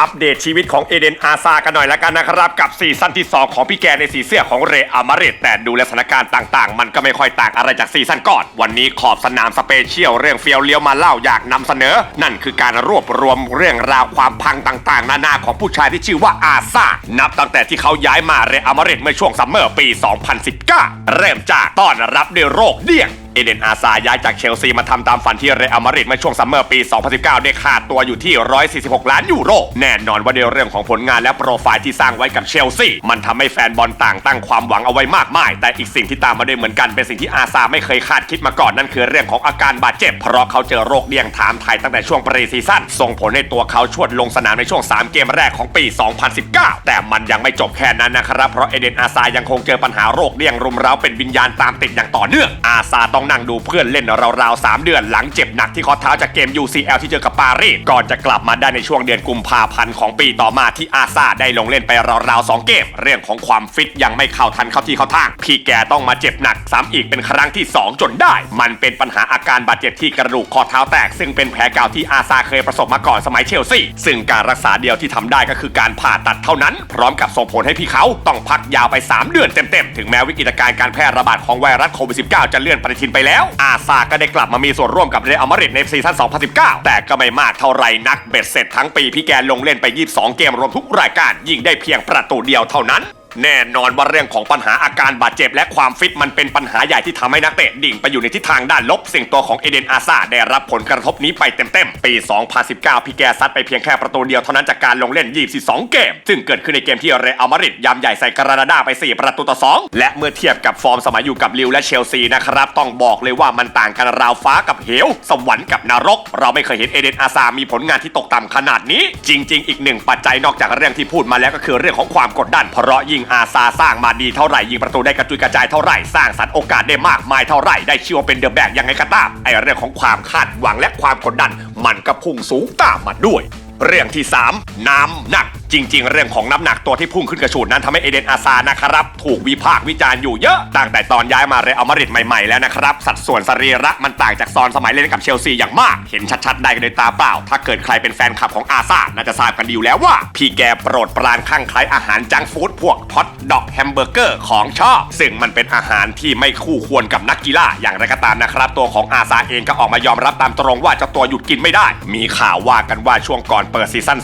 อัปเดตชีวิตของเอเดนอาซากันหน่อยละกันนะครับ กับซีซั่นที่ 2 ของพี่แกในสีเสื้อของเรอามาเรตแต่ดูแลสถานการณ์ต่างๆ มันก็ไม่ค่อยต่างอะไรจากซีซั่นก่อน วันนี้ขอบสนามสเปเชียลเรื่องเฟียวเลี้ยวมาเล่าอยากนำเสนอ นั่นคือการรวบรวมเรื่องราวความพังต่างๆ นานาของผู้ชายที่ชื่อว่าอาซานับตั้งแต่ที่เขาย้ายมาเรอามาเรตเมื่อช่วงซัมเมอร์ปี 2019 เริ่มจากต้อนรับด้วยโรคเดี่ยง เอเดนอาซาย้ายจากเชลซีมาทำตามฝันที่เรอัลมาดริดเมื่อช่วงซัมเมอร์ปี 2019 ได้ค่าตัวอยู่ที่ 146 ล้านยูโร แน่นอนว่าในเรื่องของผลงานและโปรไฟล์ที่สร้างไว้กับเชลซีมันทำให้แฟนบอลต่างตั้งความหวังเอาไว้มากมาย แต่อีกสิ่งที่ตามมาด้วยเหมือนกันเป็นสิ่งที่อาซาไม่เคยคาดคิดมาก่อนนั่นคือเรื่องของอาการบาดเจ็บ เพราะเขาเจอโรคเดี่ยงถามไทยตั้งแต่ช่วงปรีซีซั่นส่งผลให้ตัวเขาชวดลงสนามในช่วง 3 เกมแรกของปี 2019 แต่มันยังไม่จบแค่นั้นนะครับเพราะเอเดนอาซายังคงเจอปัญหาโรคเดี่ยงรุมเร้าเป็นวิญญาณตามติดอย่างต่อเนื่องอาซาต้องนั่งดูเพื่อนเล่นราวๆ3เดือนหลังเจ็บหนักที่ข้อเท้าจากเกม UCL ที่เจอกับปารีสก่อนจะกลับมาได้ในช่วงเดือนกุมภาพันธ์ของปีต่อมาที่อาซาได้ลงเล่นไปราวๆ2เกม เรื่องของความฟิตยังไม่เข้าทันเข้าที่เข้าทาง พี่แกต้องมาเจ็บหนักซ้ำอีกเป็นครั้งที่ 2 จนได้ มันเป็นปัญหาอาการบาดเจ็บที่กระดูกข้อเท้าแตก ซึ่งเป็นแผลเก่าที่อาซาเคยประสบมาก่อนสมัยเชลซีซึ่งการรักษาเดียวที่ทำได้ก็คือการผ่าตัดเท่านั้น พร้อมกับส่งผลให้พี่เขาต้องพักยาวไป 3 เดือนเต็มๆถึงแม้วิกฤตการณ์การแพร่ระบาดของไวรัสโควิด -19 จะเลื่อนปฏิทินไปแล้ว อาซาก็ได้กลับมามีส่วนร่วมกับเรอัลมาดริดในซีซั่น 2019 แต่ก็ไม่มากเท่าไหร่นักเบ็ดเสร็จทั้งปีพี่แกลงเล่นไป 22 เกมรวมทุกรายการยิงได้เพียงประตูเดียวเท่านั้น แน่นอนว่าเรื่องของปัญหาอาการบาดเจ็บและความฟิตมันเป็นปัญหาใหญ่ที่ทำให้นักเตะดิ่งไปอยู่ในทิศทางด้านลบ สิ่งตัวของเอเดนอาซาได้รับผลกระทบนี้ไปเต็มๆ ปี 2019 พี่แกซัดไปเพียงแค่ประตูเดียวเท่านั้นจากการลงเล่น 22 เกม ซึ่งเกิดขึ้นในเกมที่เรอัลมาดริดยำใหญ่ใส่กรานาดาไป 4 ประตูต่อ 2 และเมื่อเทียบกับฟอร์มสมัยอยู่กับลิวและเชลซีนะครับ ต้องบอกเลยว่ามันต่างกันราวฟ้ากับเหว สวรรค์กับนรก เราไม่เคยเห็นเอเดนอาซามีผลงานที่ตกต่ำขนาดนี้ จริง ๆ อีกหนึ่งปัจจัยนอกจากเรื่องที่พูดมาแล้วก็คือเรื่องของความกดดันเพราะยิ่งอาซาสร้างมาดีเท่าไหร่ยิงประตูได้กระจุยกระจายเท่าไหร่สร้างสรรค์โอกาสได้มากมายเท่าไหร่ได้ชื่อว่าเป็นเดอะแบกยังไงก็ตามไอเรื่องของความคาดหวังและความกดดัน มันก็พุ่งสูงตามมาด้วย เรื่องที่ 3 น้ำหนักจริง ๆ เรื่องของน้ำหนักตัวที่พุ่งขึ้นกระฉูดนั้นทำให้เอเดนอาซานะครับ ถูกวิพากษ์วิจารณ์อยู่เยอะตั้งแต่ตอนย้ายมาเรอัลมาดริดใหม่ๆแล้วนะครับ สัดส่วนสรีระมันต่างจากซอนสมัยเล่นกับเชลซีอย่างมาก เห็นชัดๆ ได้กันด้วยตาเปล่า ถ้าเกิดใครเป็นแฟนคลับของอาซาน่าจะทราบกันดีอยู่แล้วว่า พี่แกโปรดปรานข้างใคล้อาหารจังฟู้ดพวกฮอทดอกแฮมเบอร์เกอร์ของชอบซึ่งมันเป็นอาหารที่ไม่คู่ควรกับนักกีฬาอย่างไรก็ตามนะครับตัวของอาซาเองก็ออกมายอมรับตามตรงว่าเจ้าตัวหยุดกินไม่ได้ มีข่าวว่ากันว่าช่วงก่อนเปิดซีซั่น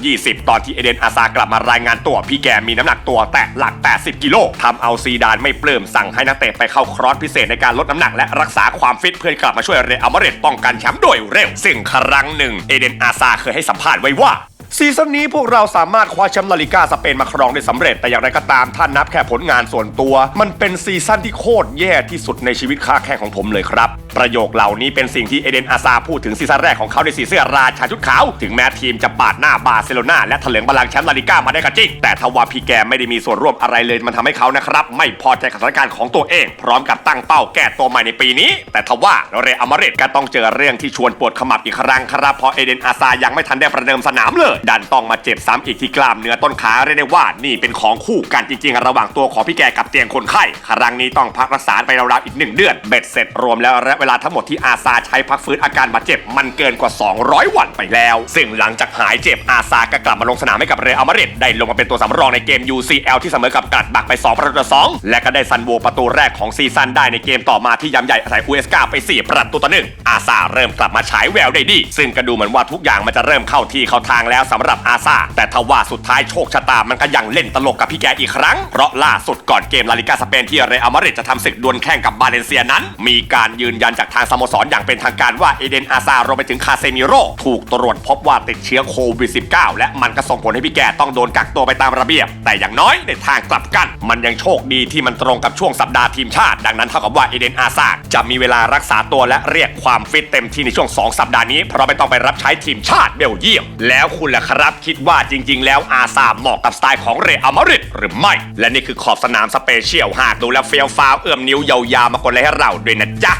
2020 ตอนที่เอเดนอาซากลับมารายงานตัวพี่แกมีน้ำหนักตัวแตะหลัก 80 กิโลทำเอาซีดานไม่ปลื้มสั่งให้นักเตะไปเข้าครอสพิเศษในการลดน้ำหนักและรักษาความฟิตเพื่อกลับมาช่วยเรอัลมาเรตป้องกันแชมป์โดยเร็ว ซึ่งครั้งหนึ่งเอเดนอาซาเคยให้สัมภาษณ์ไว้ว่า ซีซั่นนี้พวกเราสามารถคว้าแชมป์ลาลิก้าสเปนมาครองได้สำเร็จแต่อย่างไรก็ตามท่านนับแค่ผลงานส่วนตัว มันเป็นซีซั่นที่โคตรแย่ที่สุดในชีวิตค้าแข่งของผมเลยครับ ประโยคเหล่านี้เป็นสิ่งที่เอเดนอาซาพูดถึงซีซั่นแรกของเขาในสีเสื้อราชาชุดขาว ถึงแม้ทีมจะปาดหน้าบาร์เซโลนาและถลิงบัลลังแชมป์ลาลิก้ามาได้ก็จริงแต่ทว่าพีแกไม่ได้มีส่วนร่วมอะไรเลยมันทำให้เขานะครับไม่พอใจกับสถานการณ์ของตัวเอง พร้อมกับตั้งเป้าแก้ตัวใหม่ในปีนี้ แต่ทว่าเรอัลมาริดก็ต้องเจอเรื่องที่ชวนปวดขมับอีกครั้งครับเพราะเอเดนอาซายังไม่ทันได้ประเดิมสนามเลยดันต้องมาเจ็บซ้ำอีกที่กล้ามเนื้อต้นขาเรียกได้ว่านี่เป็นของคู่กันจริงๆ ระหว่างตัวของพี่แกกับเตียงคนไข้ครั้งนี้ต้องพักรักษาไปราวๆอีกหนึ่งเดือนเบ็ดเสร็จรวมแล้วระยะเวลาทั้งหมดที่อาซาใช้พักฟื้นอาการบาดเจ็บมันเกินกว่า 200 วันไปแล้ว ซึ่งหลังจากหายเจ็บอาซาก็กลับมาลงสนามให้กับเรอัลมาดริดได้ลงมาเป็นตัวสำรองในเกม UCL ที่เสมอกับกัดบักไป 2 ประตูต่อ2และก็ได้ซันโวประตูแรกของซีซั่นได้ในเกมต่อมาที่ยำใหญ่อาศัยอูเอสกาไป 4 ประตูต่อหนึ่งอาซาเริ่มกลับมาฉายแววได้ดี ซึ่งก็ดูเหมือนว่าทุกอย่างมันจะเริ่มเข้าที่เข้าทางแล้วสำหรับอาซาแต่ทว่าสุดท้ายโชคชะตามันก็ยังเล่นตลกกับพี่แกอีกครั้ง เพราะล่าสุดก่อนเกมลาลิกาสเปนที่เรอัลมาดริดจะทำศึกดวลแข่งกับบาเลนเซียนั้น มีการยืนยันจากทางสโมสรอย่างเป็นทางการว่าเอเดนอาซารวมไปถึงคาเซมิโรถูกตรวจพบว่าติดเชื้อโควิด -19 และมันก็ส่งผลให้พี่แกต้องโดนกักตัวไปตามระเบียบ แต่อย่างน้อยในทางกลับกัน มันยังโชคดีที่มันตรงกับช่วงสัปดาห์ทีมชาติ ดังนั้นเท่ากับว่าเอเดนอาซาจะมีเวลารักษาตัวและเรียกความฟิตเต็มที่ในช่วง 2 สัปดาห์นี้เพราะไม่ต้องไปรับใช้ทีมชาติเบลเยียมแล้วคุณล่ะครับ คิดว่าจริง ๆ แล้วอาซาเหมาะกับสไตล์ของเรอัลมาดริดหรือไม่ และนี่คือขอบสนามสเปเชียลหากดูแล้วเฟียวฟ้าวเอื้อมนิ้วยาวๆมากดไลค์ให้เราด้วยนะจ๊ะ